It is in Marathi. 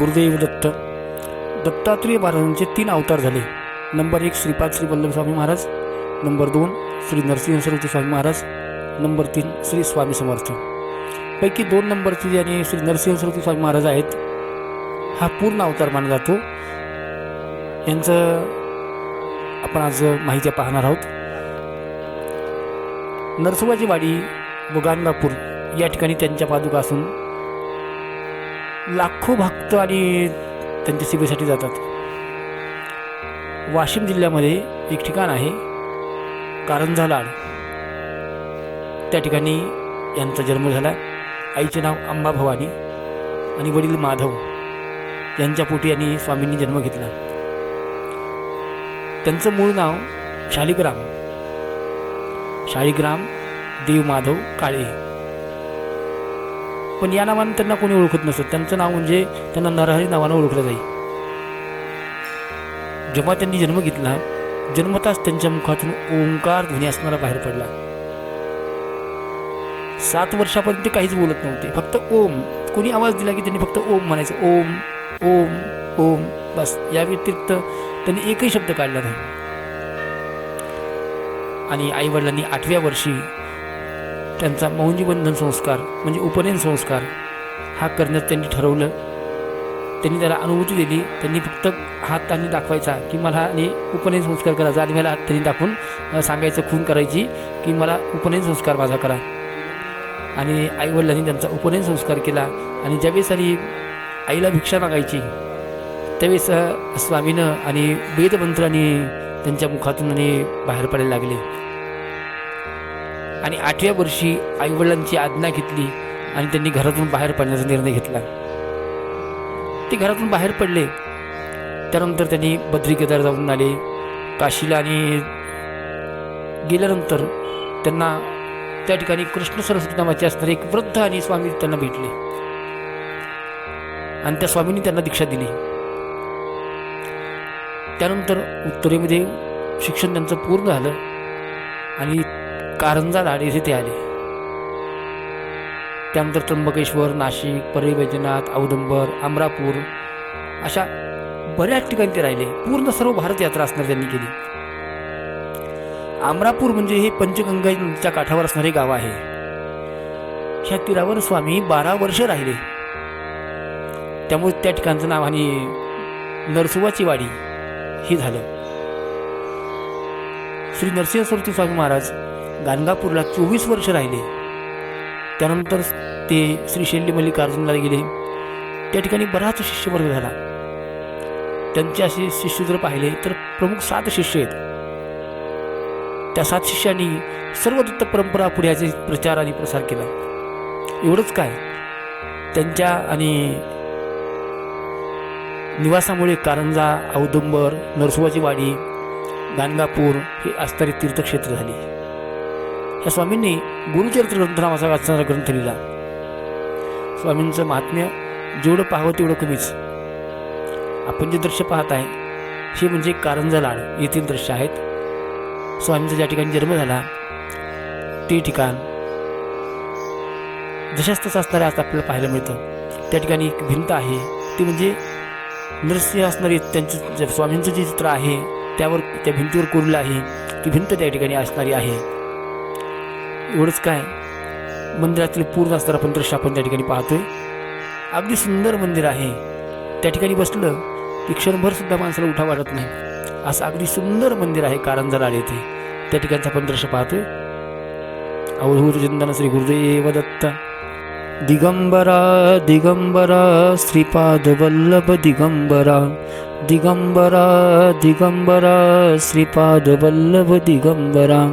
गुरुदेव दत्त. दत्तात्रेय महाराजांचे तीन अवतार झाले. नंबर एक श्रीपाद श्री वल्लभ स्वामी महाराज. नंबर दोन श्री नरसिंह सरस्वती स्वामी महाराज. नंबर तीन श्री स्वामी समर्थ. पैकी दोन नंबरचे जे आणि श्री नरसिंह सरस्वती स्वामी महाराज आहेत हा पूर्ण अवतार मानला जातो. यांचं आपण आज माहिती पाहणार आहोत. नरसोबाची वाडी व गाणगापूर या ठिकाणी त्यांच्या पादुका असून लाखो भक्त आणि त्यांच्या सेवेसाठी जातात. वाशिम जिल्ह्यामध्ये एक ठिकाण आहे कारंजा लाड त्या ठिकाणी यांचा जन्म झाला. आईचे नाव अंबा भवानी आणि वडील माधव यांच्या पोटी यांनी स्वामींनी जन्म घेतला. त्यांचं मूळ नाव शालिग्राम. शालिग्राम देव माधव काळे. पण या नावानं त्यांना कोणी ओळखत नसत. त्यांचं नाव म्हणजे त्यांना नरहरी नावानं ओळखलं जाईल जेव्हा त्यांनी जन्म घेतला जन्मताच त्यांच्या मुखातून ओंकार ध्वनी असणारा बाहेर पडला. सात वर्षापर्यंत ते काहीच बोलत नव्हते. फक्त ओम. कोणी आवाज दिला की त्यांनी फक्त ओम म्हणायचं. ओम ओम ओम. बस. या व्यतिरिक्त त्यांनी एकही शब्द काढला नाही. आणि आईवडिलांनी आठव्या वर्षी त्यांचा मौंजीबंधन संस्कार म्हणजे उपनयन संस्कार हा करण्यात त्यांनी ठरवलं. त्यांनी त्याला अनुभूती दिली. त्यांनी फक्त हात त्यांनी दाखवायचा की मला आणि उपनयन संस्कार करायचा आणि मला हात त्यांनी दाखवून सांगायचं खून करायची की मला उपनयन संस्कार माझा करा. आणि आईवडिलांनी त्यांचा उपनयन संस्कार केला. आणि ज्यावेळेस आणि आईला भिक्षा मागायची त्यावेळेस स्वामीनं आणि वेदमंत्रांनी त्यांच्या मुखातून आणि बाहेर पडायला लागले. आणि आठव्या वर्षी आईवडिलांची आज्ञा घेतली आणि त्यांनी घरातून बाहेर पडण्याचा निर्णय घेतला. ते घरातून बाहेर पडले. त्यानंतर त्यांनी बद्री केदार जाऊन आले. काशीला आणि गेल्यानंतर त्यांना त्या ठिकाणी कृष्ण सरस्वती नावाचे असणारे एक वृद्ध आणि स्वामी त्यांना भेटले. आणि त्या स्वामींनी त्यांना दीक्षा दिली. त्यानंतर उत्तरेमध्ये शिक्षण त्यांचं पूर्ण झालं आणि कारंजा लाडी तिथे आले. त्यानंतर त्र्यंबकेश्वर नाशिक परळी वैजनाथ औदंबर अमरापूर अशा बऱ्याच ठिकाणी ते राहिले. पूर्ण सर्व भारत यात्रा असणार त्यांनी केली. अमरापूर म्हणजे हे पंचगंगा नदीच्या काठावर असणारे गाव आहे. ह्या तीरावर स्वामी बारा वर्ष राहिले. त्यामुळे त्या ठिकाणचं नाव आणि नरसुवाची वाडी हे झालं. श्री नरसिंह सरस्वती स्वामी महाराज गाणगापूरला चोवीस वर्ष राहिले. त्यानंतर ते श्री शेल्ली मल्लिकार्जुनला गेले. त्या ठिकाणी बराच शिष्यवर्ग झाला. त्यांचे असे शिष्य जर पाहिले तर प्रमुख सात शिष्य आहेत. त्या सात शिष्यांनी सर्व दत्त परंपरा पुढ्याचे प्रचार आणि प्रसार केला. एवढंच काय? त्यांच्या आणि निवासामुळे कारंजा औदुंबर नरसुवाची वाडी गाणगापूर हे असणारे तीर्थक्षेत्र झाली. या स्वामींनी गुरुचरित्र ग्रंथ नावाचा वाचणारा ग्रंथ लिहिला स्वामींचं महात्म्य जेवढं पाहावं तेवढं कमीच. आपण जे दृश्य पाहत आहे हे म्हणजे कारंजा लाड येथील दृश्य आहेत. स्वामींचा ज्या ठिकाणी जन्म झाला ते ठिकाण जशाच तसं असणारे आज आपल्याला पाहायला मिळतं. त्या ठिकाणी एक भिंत आहे ती म्हणजे नृसिंह असणारे त्यांचं स्वामींचं जे चित्र आहे त्यावर त्या भिंतीवर कोरलं आहे ती भिंत त्या ठिकाणी असणारी आहे. एवढंच काय? मंदिरातील पूर्ण असताना आपण दृश्य आपण त्या ठिकाणी पाहतोय. अगदी सुंदर मंदिर आहे. त्या ठिकाणी बसलं की क्षणभर सुद्धा माणसाला उठा वाटत नाही. असं अगदी सुंदर मंदिर आहे कारंजलाड येथे. त्या ठिकाणचं आपण दृश्य पाहतोय. अवधूत चिंतन श्री गुरुदेव दत्त. दिगंबरा दिगंबरा श्रीपाद वल्लभ दिगंबरा. दिगंबरा दिगंबरा श्रीपाद वल्लभ दिगंबरा.